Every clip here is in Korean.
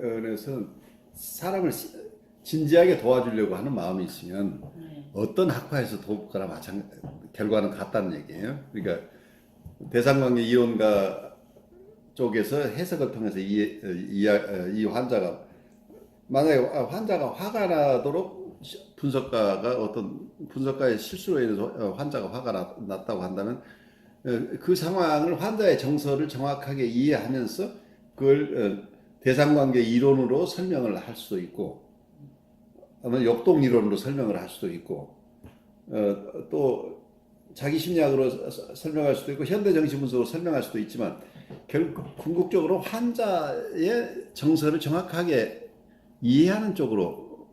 면에서 사람을 시- 진지하게 도와주려고 하는 마음이 있으면 네. 어떤 학파에서 돕거나 마찬 결과는 같다는 얘기예요. 그러니까 대상관계 이론가 쪽에서 해석을 통해서 이, 이, 이 환자가 만약에 환자가 화가 나도록 분석가가 어떤 분석가의 실수로 인해서 환자가 화가 나- 났다고 한다면 어, 그 상황을 환자의 정서를 정확하게 이해하면서 그걸 어, 대상관계 이론으로 설명을 할 수도 있고 아마 역동 이론으로 설명을 할 수도 있고 어, 또 자기 심리학으로 설명할 수도 있고 현대 정신 분석으로 설명할 수도 있지만 결국 궁극적으로 환자의 정서를 정확하게 이해하는 쪽으로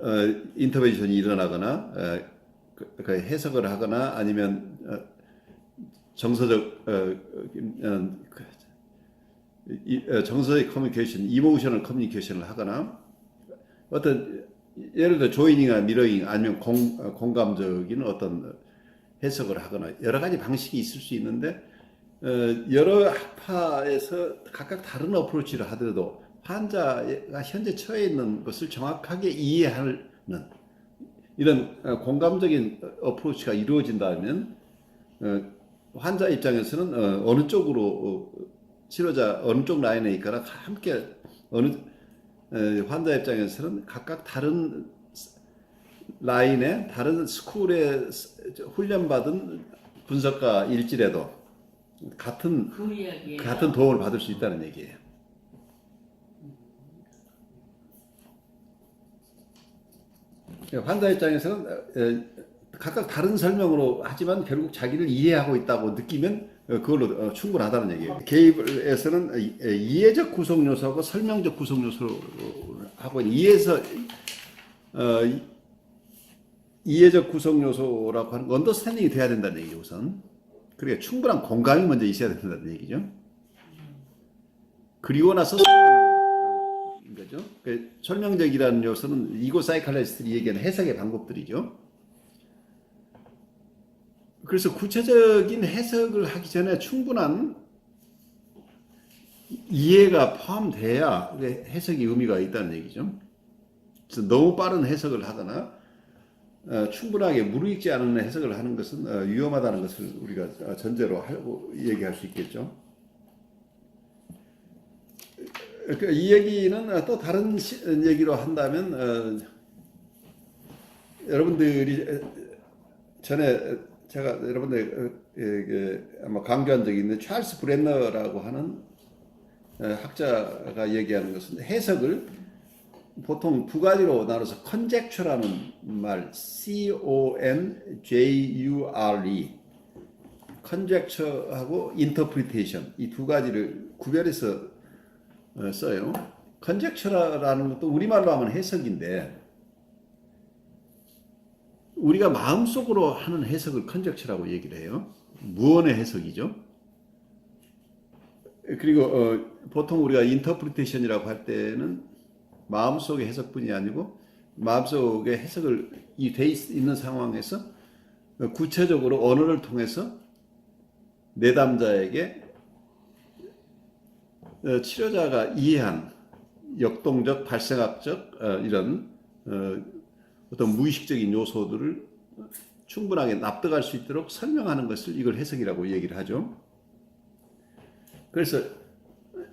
어, 인터벤션이 일어나거나 어, 그, 그 해석을 하거나 아니면 어, 정서적 어, 어, 그, 이, 어, 정서적 커뮤니케이션, 이모셔널 커뮤니케이션을 하거나 어떤 예를 들어 조이닝이나 미러잉 아니면 공, 어, 공감적인 어떤 해석을 하거나 여러 가지 방식이 있을 수 있는데 어, 여러 학파에서 각각 다른 어프로치를 하더라도 환자가 현재 처해 있는 것을 정확하게 이해하는 이런 어, 공감적인 어프로치가 이루어진다면 어, 환자 입장에서는 어, 어느 쪽으로 어, 치료자 어느 쪽 라인에 있거나 함께 어느 어, 환자 입장에서는 각각 다른 라인에 다른 스쿨에 훈련받은 분석가 일지라도 같은 그. 같은 도움을 받을 수 있다는 얘기예요. 환자 입장에서는 에, 각각 다른 설명으로 하지만 결국 자기를 이해하고 있다고 느끼면 어, 그걸로 어, 충분하다는 얘기예요. 개입에서는 이해적 구성 요소하고 설명적 구성 요소하고 이해서 어, 이- 이해적 구성 요소라고 하는 건 언더스탠딩이 돼야 된다는 얘기죠 우선. 그러니까 충분한 공감이 먼저 있어야 된다는 얘기죠. 그리고 나서 거죠. 그 설명적이라는 요소는 이고 사이칼리스트들이 얘기하는 해석의 방법들이죠. 그래서 구체적인 해석을 하기 전에 충분한 이해가 포함돼야 해석이 의미가 있다는 얘기죠. 그래서 너무 빠른 해석을 하거나 어, 충분하게 무르익지 않은 해석을 하는 것은 어, 위험하다는 것을 우리가 어, 전제로 하고 얘기할 수 있겠죠. 그 이 얘기는 어, 또 다른 시- 얘기로 한다면 어, 여러분들이 에, 전에 제가 여러분들 아마 강조한 적이 있는데 찰스 브랜너라고 하는 어, 학자가 얘기하는 것은 해석을 보통 두 가지로 나눠서 conjecture라는 말, C-O-N-J-U-R-E, conjecture하고 interpretation 이두 가지를 구별해서 어, 써요. conjecture라는 것도 우리말로 하면 해석인데 우리가 마음속으로 하는 해석을 conjecture라고 얘기를 해요. 무언의 해석이죠. 그리고 어, 보통 우리가 interpretation이라고 할 때는 마음속의 해석뿐이 아니고 마음속의 해석을 이돼 있는 상황에서 구체적으로 언어를 통해서 내담자에게 어, 치료자가 이해한 역동적, 발생학적 어, 이런 어, 어떤 무의식적인 요소들을 충분하게 납득할 수 있도록 설명하는 것을 이걸 해석이라고 얘기를 하죠. 그래서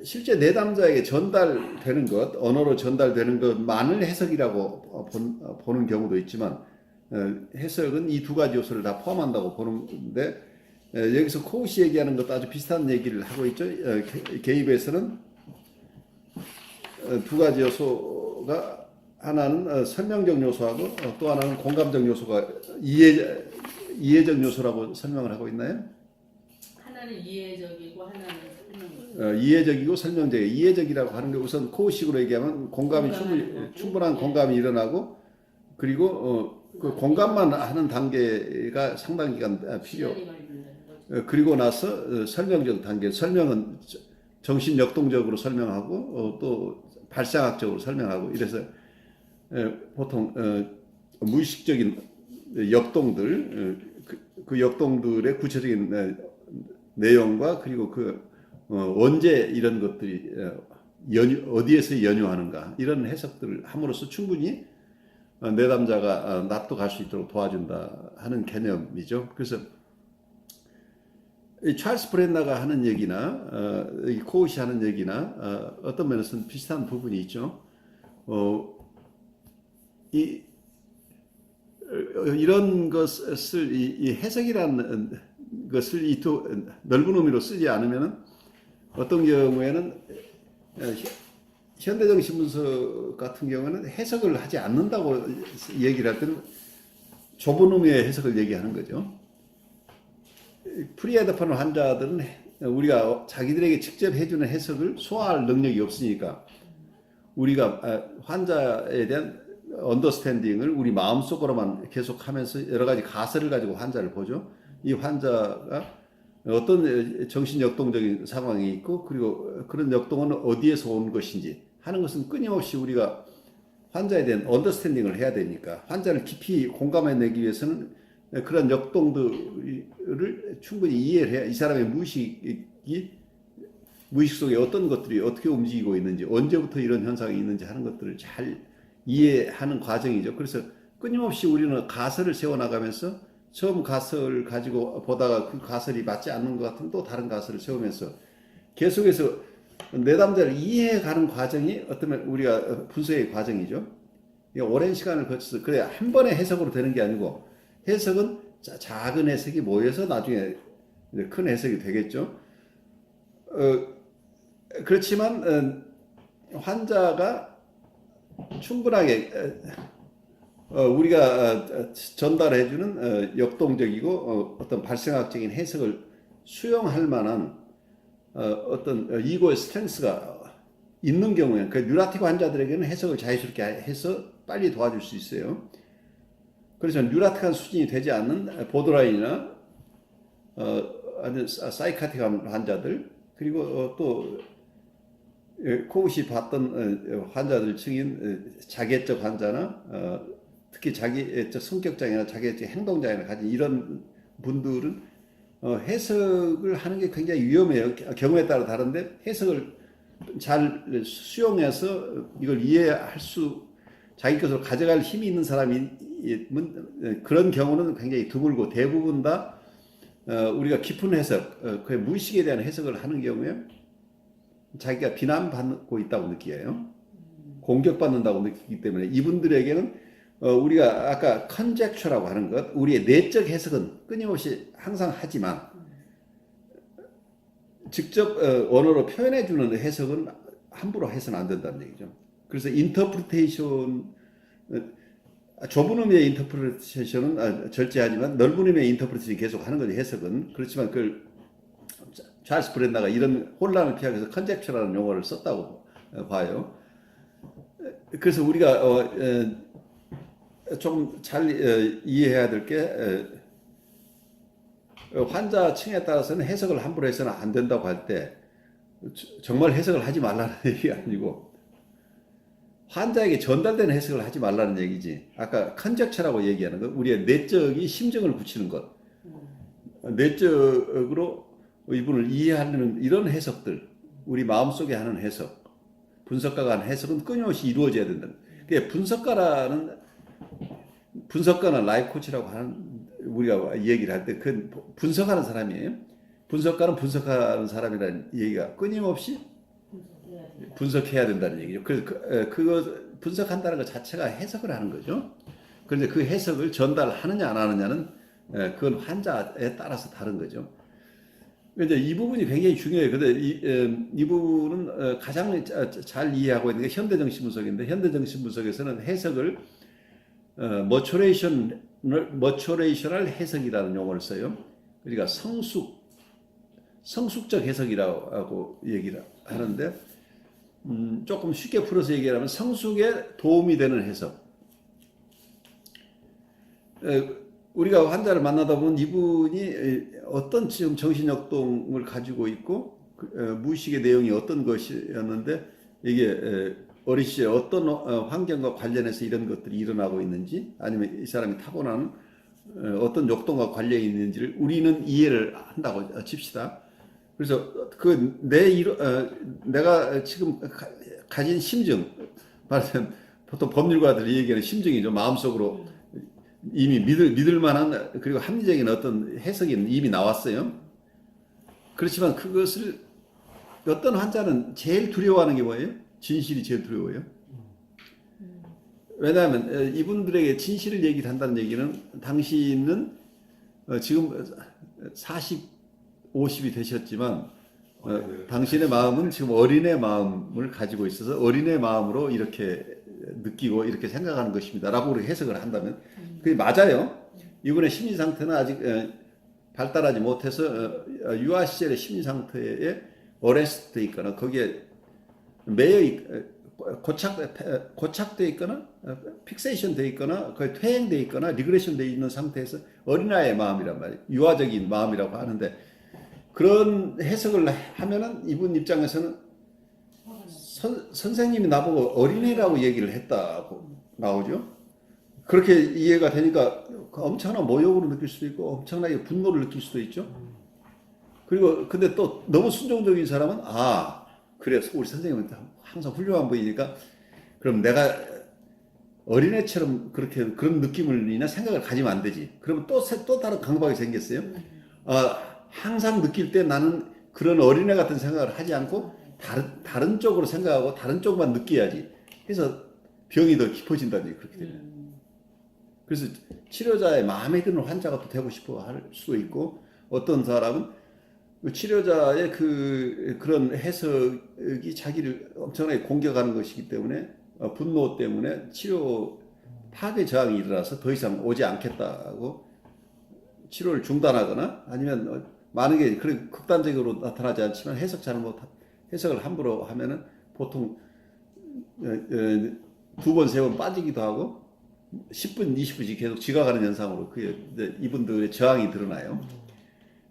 실제 내담자에게 전달되는 것, 언어로 전달되는 것만을 해석이라고 본- 보는 경우도 있지만 어, 해석은 이 두 가지 요소를 다 포함한다고 보는데 어, 여기서 코우시 얘기하는 것도 아주 비슷한 얘기를 하고 있죠. 어, 개- 개입에서는 어, 두 가지 요소가 하나는 어, 설명적 요소하고 어, 또 하나는 공감적 요소가 이해 이해적 요소라고 설명을 하고 있나요? 하나는 이해적이고 하나는 설명적. 어, 이해적이고 설명적. 이해적이라고 하는 게 우선 코식으로 얘기하면 공감이 거고. 충분한 네. 공감이 일어나고 그리고 어, 그 공감만 하는 단계가 상당 기간 아, 필요. 그리고 나서 어, 설명적 단계. 설명은 저- 정신 역동적으로 설명하고 어, 또 발상학적으로 설명하고 이래서 에, 보통 어, 무의식적인 역동들 어, 그, 그 역동들의 구체적인 에, 내용과 그리고 그 어, 언제 이런 것들이 어, 연유, 어디에서 연유하는가 이런 해석들을 함으로써 충분히 어, 내담자가 어, 납득할 수 있도록 도와준다 하는 개념이죠. 그래서 이 찰스 브렌나가 하는 얘기나 어, 이 코우시 하는 얘기나 어, 어떤 면에서는 비슷한 부분이 있죠. 어, 이 어, 이런 것을 이, 이 해석이라는 것을 이 두, 넓은 의미로 쓰지 않으면 어떤 경우에는 어, 현- 현대적 신문서 같은 경우는 해석을 하지 않는다고 얘기를 할 때는 좁은 의미의 해석을 얘기하는 거죠. 프리헤드폰 환자들은 우리가 자기들에게 직접 해주는 해석을 소화할 능력이 없으니까 우리가 아, 환자에 대한 언더스탠딩을 우리 마음속으로만 계속하면서 여러 가지 가설을 가지고 환자를 보죠. 이 환자가 어떤 정신 역동적인 상황이 있고 그리고 그런 역동은 어디에서 온 것인지 하는 것은 끊임없이 우리가 환자에 대한 언더스탠딩을 해야 되니까 환자를 깊이 공감해내기 위해서는 그런 역동들을 충분히 이해를 해야 이 사람의 무의식이 무의식 속에 어떤 것들이 어떻게 움직이고 있는지 언제부터 이런 현상이 있는지 하는 것들을 잘 이해하는 과정이죠. 그래서 끊임없이 우리는 가설을 세워나가면서 처음 가설을 가지고 보다가 그 가설이 맞지 않는 것 같으면 또 다른 가설을 세우면서 계속해서 내담자를 이해해가는 과정이 어쩌면 우리가 분석의 과정이죠. 오랜 시간을 거쳐서 그래 한 번의 해석으로 되는 게 아니고 해석은 자- 작은 해석이 모여서 나중에 큰 해석이 되겠죠. 어, 그렇지만 어, 환자가 충분하게 어, 우리가 어, 전달해주는 어, 역동적이고 어, 어떤 발생학적인 해석을 수용할 만한 어, 어떤 이고의 스트렝스가 있는 경우에 그 뉴라틱 환자들에게는 해석을 자유스럽게 해서 빨리 도와줄 수 있어요. 그래서 뉴라틱한 수준이 되지 않는 보드라인이나 어, 아주 사이카틱한 환자들 그리고 어, 또 예, 코웃이 봤던 어, 환자들 층인 어, 자기애적 환자나 어, 특히 자기애적 성격장애나 자기애적 행동장애를 가진 이런 분들은 어, 해석을 하는 게 굉장히 위험해요. 경우에 따라 다른데 해석을 잘 수용해서 이걸 이해할 수 자기 것으로 가져갈 힘이 있는 사람이 그런 경우는 굉장히 드물고 대부분 다 어, 우리가 깊은 해석, 어, 그 무의식에 대한 해석을 하는 경우에 자기가 비난받고 있다고 느껴요. 공격받는다고 느끼기 때문에 이분들에게는 어, 우리가 아까 컨젝처라고 하는 것, 우리의 내적 해석은 끊임없이 항상 하지만 직접 어, 언어로 표현해 주는 해석은 함부로 해서는 안 된다는 얘기죠. 그래서 인터프리테이션 어, 좁은 의미의 인터프리테이션은 아, 절제하지만 넓은 의미의 인터프리테이션 계속 하는 거죠. 해석은 그렇지만 그걸 찰스 브렌다가 이런 혼란을 피하기 위해서 컨젝처라는 용어를 썼다고 어, 봐요. 그래서 우리가 어, 어, 좀잘 어, 이해해야 될 게 환자 층에 따라서는 해석을 함부로 해서는 안 된다고 할 때 정말 해석을 하지 말라는 얘기가 아니고 환자에게 전달되는 해석을 하지 말라는 얘기지. 아까 컨젝처라고 얘기하는 것, 우리의 내적이 심정을 굳히는 것, 내적으로 이분을 이해하는 이런 해석들, 우리 마음속에 하는 해석, 분석가가 하는 해석은 끊임없이 이루어져야 된다. 그게 분석가라는 분석가는 라이프 코치라고 하는 우리가 얘기를 할 때 그 분석하는 사람이에요. 분석가는 분석하는 사람이라는 얘기가 끊임없이 분석해야 된다는 얘기죠. 그래서 그, 에, 그거 분석한다는 것 자체가 해석을 하는 거죠. 그런데 그 해석을 전달하느냐 안 하느냐는 에, 그건 환자에 따라서 다른 거죠. 이제 이 부분이 굉장히 중요해요. 근데 이, 에, 이 부분은 어, 가장 자- 잘 이해하고 있는 게 현대정신 분석인데 현대정신 분석에서는 해석을 어, 머추레이션 머추레이셔널 해석이라는 용어를 써요. 그러니까 성숙 성숙적 해석이라고 얘기를 하는데 음, 조금 쉽게 풀어서 얘기하면 성숙에 도움이 되는 해석. 에, 우리가 환자를 만나다 보면 이분이 에, 어떤 지금 정신역동을 가지고 있고 그, 에, 무의식의 내용이 어떤 것이었는데 이게 에, 어린 시절에 어떤 어, 환경과 관련해서 이런 것들이 일어나고 있는지 아니면 이 사람이 타고난 어, 어떤 역동과 관련이 있는지를 우리는 이해를 한다고 칩시다. 그래서 그 내 이루 어, 내가 지금 가, 가진 심증 말하자면 보통 법률가들이 얘기하는 심증이죠 마음속으로 이미 믿을 믿을 만한 그리고 합리적인 어떤 해석이 이미 나왔어요. 그렇지만 그것을 어떤 환자는 제일 두려워하는 게 뭐예요? 진실이 제일 두려워요. 왜냐하면 어, 이분들에게 진실을 얘기한다는 얘기는 당신은 어, 지금 40, 50이 되셨지만 어, 당신의 마음은 지금 어린애 마음을 가지고 있어서 어린애 마음으로 이렇게 느끼고 이렇게 생각하는 것입니다 라고 우리 해석을 한다면 그게 맞아요. 이분의 심리 상태는 아직 어, 발달하지 못해서 어, 어, 유아 시절의 심리 상태에 어레스트돼 있거나 거기에 매여 있, 어, 고착 고착돼 있거나 어, 픽세이션 돼 있거나 거의 퇴행돼 있거나 리그레션 돼 있는 상태에서 어린아이의 마음이란 말이에요. 유아적인 마음이라고 하는데 그런 해석을 하면은 이분 입장에서는 선, 선생님이 나보고 어린애라고 얘기를 했다고 나오죠. 그렇게 이해가 되니까 엄청난 모욕으로 느낄 수도 있고 엄청나게 분노를 느낄 수도 있죠. 그리고 근데 또 너무 순종적인 사람은 아 그래 우리 선생님은 항상 훌륭한 분이니까 그럼 내가 어린애처럼 그렇게 그런 느낌을이나 생각을 가지면 안 되지. 그러면 또또 다른 강박이 생겼어요. 아 항상 느낄 때 나는 그런 어린애 같은 생각을 하지 않고 다른 다른 쪽으로 생각하고 다른 쪽만 느껴야지. 그래서 병이 더 깊어진다는 얘기 그렇게 되면. 음. 그래서 치료자의 마음에 드는 환자가 또 되고 싶어 할 수도 있고 어떤 사람은 그 치료자의 그 그런 해석이 자기를 엄청나게 공격하는 것이기 때문에 어, 분노 때문에 치료 파괴 저항이 일어나서 더 이상 오지 않겠다고 치료를 중단하거나 아니면 어, 게 그런 극단적으로 나타나지 않지만 해석 잘못 해석을 함부로 하면은 보통 어, 두번 세 번 빠지기도 하고 10분 20분씩 계속 지각하는 현상으로 그 이분들의 저항이 드러나요.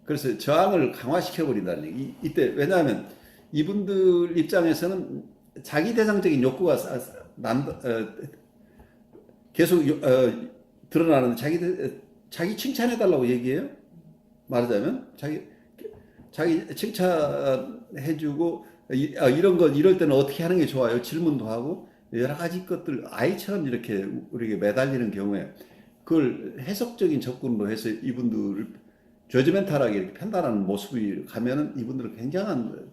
그래서 저항을 강화시켜 버린다는 얘기. 이- 이때 왜냐하면 이분들 입장에서는 자기 대상적인 욕구가 난 어, 계속 요- 어, 드러나는 자기 대- 자기 칭찬해 달라고 얘기해요. 말하자면 자기 자기 칭찬해주고 이, 아, 이런 거 이럴 때는 어떻게 하는 게 좋아요? 질문도 하고 여러 가지 것들 아이처럼 이렇게 우리에게 매달리는 경우에 그걸 해석적인 접근으로 해서 이분들을 저지멘탈하게 이렇게 판단하는 모습이 가면은 이분들은 굉장한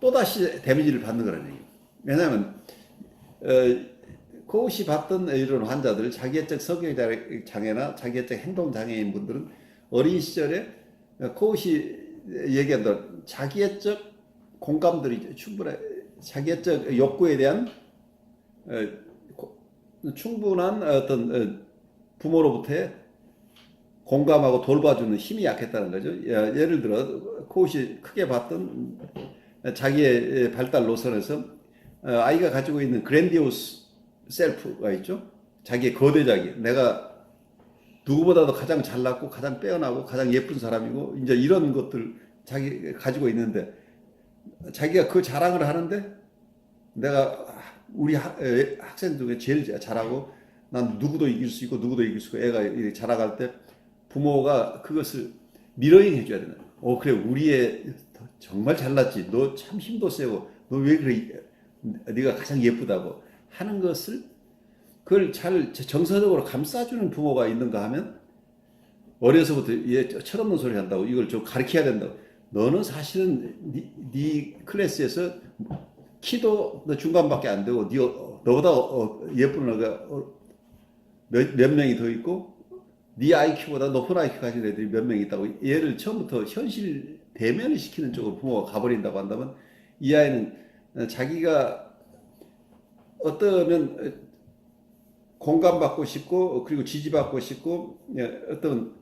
또다시 데미지를 받는 거라는 얘기예요. 왜냐하면 어, 코우시 봤던 이런 환자들 자기애적 성격 장애나 자기애적 행동 장애인 분들은 어린 시절에 코우시 얘기한던 자기애적 공감들이 충분해 자기애적 욕구에 대한 충분한 어떤 어, 부모로부터의 공감하고 돌봐주는 힘이 약했다는 거죠. 예- 예를 들어 코우시 크게 봤던 자기의 발달 노선에서 어, 아이가 가지고 있는 그랜디오스 셀프가 있죠. 자기의 거대 자기. 내가 누구보다도 가장 잘났고 가장 빼어나고 가장 예쁜 사람이고 이제 이런 것들 자기 가지고 있는데 자기가 그 자랑을 하는데 내가 우리 학, 에, 학생 중에 제일 잘하고 난 누구도 이길 수 있고 누구도 이길 수 있고 애가 자라갈 때 부모가 그것을 미러잉 해줘야 되는. 어 그래 우리 애 정말 잘났지. 너 참 힘도 세고 너 왜 그래? 네가 가장 예쁘다고 하는 것을 그걸 잘 정서적으로 감싸주는 부모가 있는가 하면 어려서부터 얘 철없는 소리 한다고 이걸 좀 가르쳐야 된다고. 너는 사실은 네, 네 클래스에서 키도 너 중간밖에 안 되고 네 어- 너보다 어- 예쁜 애가 어- 몇, 몇 명이 더 있고 네 IQ보다 높은 IQ 가진 애들이 몇 명 있다고 얘를 처음부터 현실 대면을 시키는 쪽으로 부모가 가버린다고 한다면 이 아이는 어, 자기가 어떠면 어, 공감받고 싶고 그리고 지지받고 싶고 예, 어떤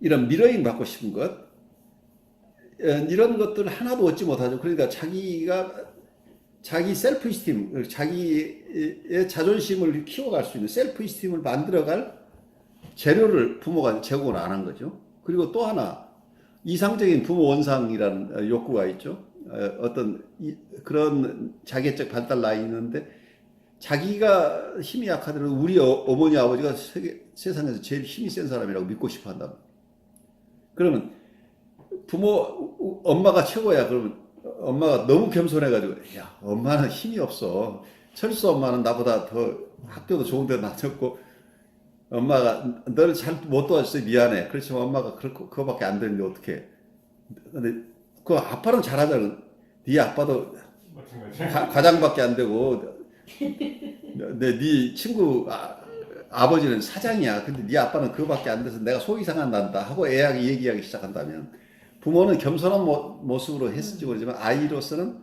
이런 미러잉 받고 싶은 것 어, 이런 것들 하나도 얻지 못하죠. 그러니까 자기가 자기 셀프 이스팀, 자기의 자존심을 키워갈 수 있는 셀프 이스팀을 만들어갈 재료를 부모가 제공을 안 한 거죠. 그리고 또 하나 이상적인 부모 원상이라는 어, 욕구가 있죠. 어, 어떤 이- 그런 자기적 발달 나이 있는데 자기가 힘이 약하더라도 우리 어, 머니 아버지가 세계, 세상에서 제일 힘이 센 사람이라고 믿고 싶어 한다. 그러면 부모 우- 엄마가 최고야. 그러면 엄마가 너무 겸손해가지고 야 엄마는 힘이 없어. 철수 엄마는 나보다 더 학교도 좋은데 나졌고 엄마가 너를 잘 못 도와줬어 미안해. 그렇지만 엄마가 그렇고 그거밖에 안 되는데 어떻게? 근데 그 아빠는 잘하잖아. 네 아빠도. 과- 과장밖에 안 되고 내 네 친구 아, 아버지는 사장이야. 근데 네 아빠는 그거밖에 안 돼서 내가 속이 상한단다 하고 애하게 얘기하기 시작한다면 부모는 겸손한 모, 모습으로 했을지 모르지만 아이로서는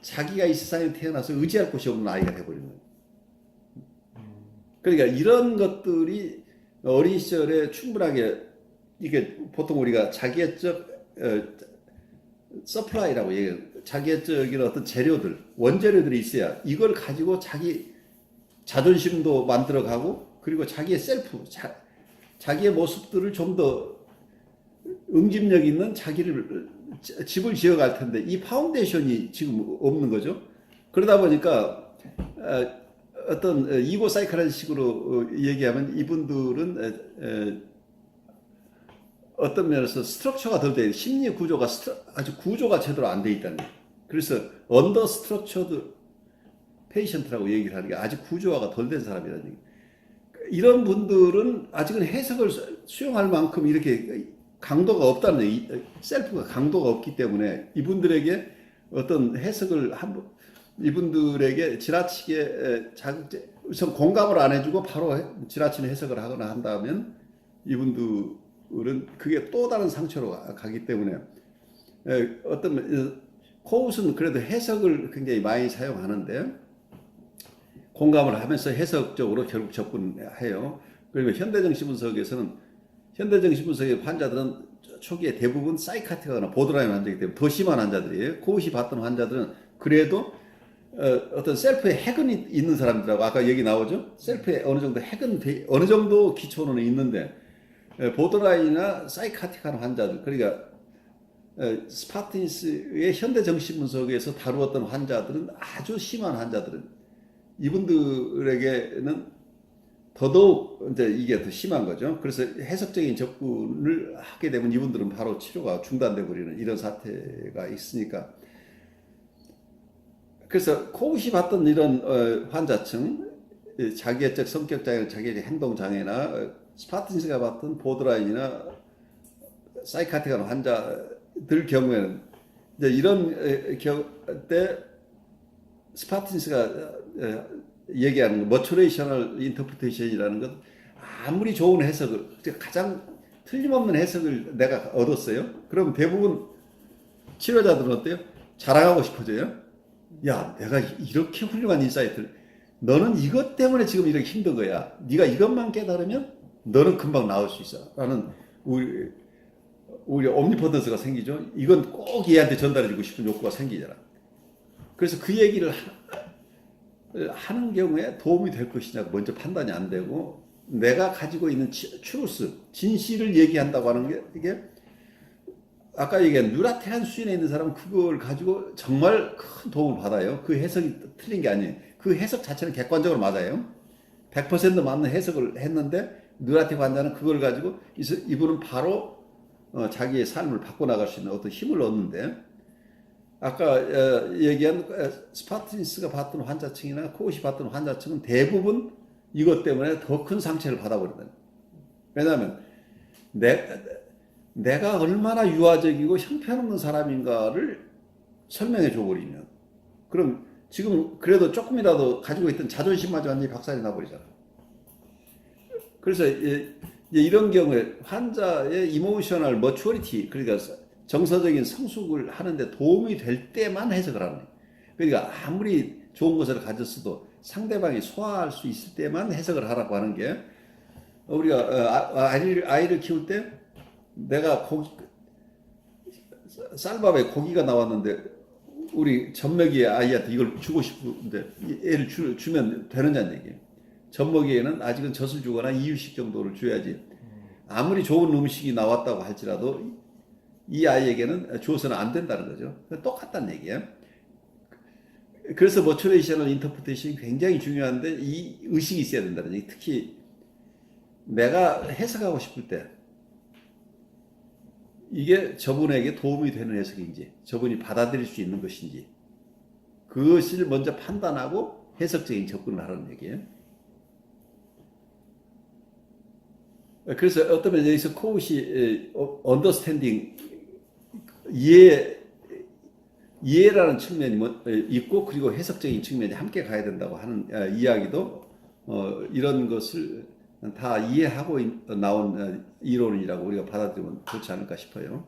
자기가 이 세상에 태어나서 의지할 곳이 없는 아이가 돼버리는 거예요. 그러니까 이런 것들이 어린 시절에 충분하게 이게 보통 우리가 자기애적 어, 서플라이라고 얘기해요. 자기애적인 어떤 재료들, 원재료들이 있어야 이걸 가지고 자기 자존심도 만들어가고 그리고 자기의 셀프, 자, 자기의 모습들을 좀더 응집력 있는 자기를 지- 집을 지어갈 텐데 이 파운데이션이 지금 없는 거죠. 그러다 보니까 어, 어떤 어, 이고 사이클한 식으로 어, 얘기하면 이분들은 어떤 면에서 스트럭처가 덜 돼, 심리 구조가 스트러, 아주 구조가 제대로 안 돼 있다는. 그래서 언더 스트럭처드 페이션트라고 얘기를 하는 게 아직 구조화가 덜 된 사람이라는 얘기. 이런 분들은 아직은 해석을 수- 수용할 만큼 이렇게 강도가 없다는 셀프가 강도가 없기 때문에 이분들에게 어떤 해석을 한 번- 이분들에게 지나치게 에, 자극제 우선 공감을 안 해주고 바로 해- 지나치는 해석을 하거나 한다면 이분들은 그게 또 다른 상처로 가- 가기 때문에 에, 어떤 어, 코웃은 그래도 해석을 굉장히 많이 사용하는데 공감을 하면서 해석적으로 결국 접근해요. 그리고 현대정신분석에서는 현대정신분석의 환자들은 초기에 대부분 사이카틱하거나 보드라인 환자이기 때문에 더 심한 환자들이에요. 코웃이 받던 환자들은 그래도 어, 떤 셀프에 핵은 있- 있는 사람들하고 아까 얘기 나오죠. 셀프에 어느 정도 핵은 돼- 어느 정도 기초는 있는데 에, 보드라인이나 사이카틱한 환자들 그러니까 에, 스파틴스의 현대 정신분석에서 다루었던 환자들은 아주 심한 환자들은 이분들에게는 더더욱 이제 이게 더 심한 거죠. 그래서 해석적인 접근을 하게 되면 이분들은 바로 치료가 중단돼 버리는 이런 사태가 있으니까 그래서 코웃이 받던 이런 어, 환자층 이 자기애적 성격 장애, 자기애적 행동 장애나 어, 스파틴스가 받던 보드라인이나 사이카틱한 환자들 경우에는 이제 이런 때 스파틴스가 어, 얘기하는 거, 머추레이셔널 인터프리테이션이라는 것 아무리 좋은 해석을 가장 틀림없는 해석을 내가 얻었어요. 그럼 대부분 치료자들은 어때요? 자랑하고 싶어져요. 야, 내가 이렇게 훌륭한 인사이트를 너는 이것 때문에 지금 이렇게 힘든 거야. 네가 이것만 깨달으면 너는 금방 나올 수 있어. 라는 우리 우리 옴니퍼던스가 생기죠. 이건 꼭 얘한테 전달해주고 싶은 욕구가 생기잖아. 그래서 그 얘기를 하, 하는 경우에 도움이 될 것이냐 먼저 판단이 안 되고 내가 가지고 있는 치- 추루스 진실을 얘기한다고 하는 게 이게 아까 얘기한 누라테한 수준에 있는 사람은 그걸 가지고 정말 큰 도움을 받아요. 그 해석이 틀린 게 아니에요. 그 해석 자체는 객관적으로 맞아요. 100% 맞는 해석을 했는데 누라테 환자는 그걸 가지고 이- 이분은 바로 어, 자기의 삶을 바꿔나갈 수 있는 어떤 힘을 얻는데 아까 어, 얘기한 어, 스파틴스가 받던 환자층이나 코웃이 받던 환자층은 대부분 이것 때문에 더 큰 상처를 받아버린다. 왜냐하면 내, 내가 얼마나 유아적이고 형편없는 사람인가를 설명해 줘버리면 그럼 지금 그래도 조금이라도 가지고 있던 자존심마저 완전히 박살이 나버리잖아. 그래서 이런 경우에 환자의 이모셔널 머추어리티 그러니까 정서적인 성숙을 하는데 도움이 될 때만 해석을 하는 거예요. 그러니까 아무리 좋은 것을 가졌어도 상대방이 소화할 수 있을 때만 해석을 하라고 하는 게 우리가 어, 아- 아이를, 아이를 키울 때 내가 고기, 쌀밥에 고기가 나왔는데 우리 젖먹이 아이한테 이걸 주고 싶은데 이 애를 주, 주면 되느냐는 얘기예요. 젖먹이에는 아직은 젖을 주거나 이유식 정도를 줘야지 아무리 좋은 음식이 나왔다고 할지라도 이 아이에게는 줘서는 안 된다는 거죠. 똑같다는 얘기예요. 그래서 머추레이셔널 인터프테이션이 굉장히 중요한데 이 의식이 있어야 된다는 얘기. 특히 내가 해석하고 싶을 때 이게 저분에게 도움이 되는 해석인지, 저분이 받아들일 수 있는 것인지, 그것을 먼저 판단하고 해석적인 접근을 하라는 얘기예요. 그래서 어떤 면에서 코웃이 언더스탠딩 이해 이해라는 측면이 뭐- 에, 있고 그리고 해석적인 측면이 함께 가야 된다고 하는 어, 이야기도 어, 이런 것을 다 이해하고 있- 나온 어, 이론이라고 우리가 받아들이면 좋지 않을까 싶어요.